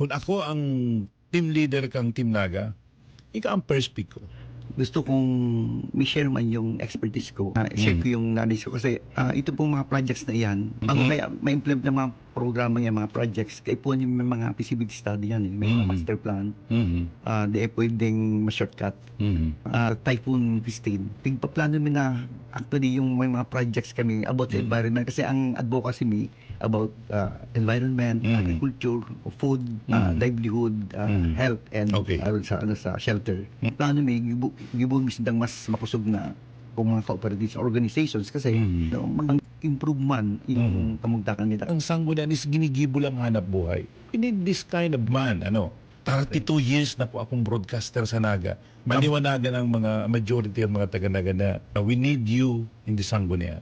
kung ako ang team leader kang Team Naga, ikaw ang first pick ko. gusto kong may share man yung expertise ko. Uh, share Mm. ko yung knowledge ko kasi ah, ito pong mga projects na yan, bago Mhm. kaya ma-implement ng mga programa yan, mga projects, kaya po yung may mga feasibility study yan, eh. may mga Mhm. master plan, Mm-hmm. uh, di eh pwedeng ma-shortcut. Mm-hmm. Uh, Typhoon Christine. Tigpaplano mi na actually yung may mga projects kami about Mhm. environment kasi ang advocacy mi about uh, environment, Mhm. agriculture, food, uh, Mhm. livelihood, uh, Mhm. health and Okay. uh, sa ano sa shelter. Mhm. Plano mi gibu gibu mi sindang mas makusog na kung mga cooperatives organizations kasi Mhm. no, mga improvement yung kamugtakan nila. Ang sanggunian is ginigibo lang hanap buhay. We need this kind of man, ano. 32 years na po akong broadcaster sa Naga. Maliwanagan ang mga majority ng mga taga-Naga na we need you in the sanggunian.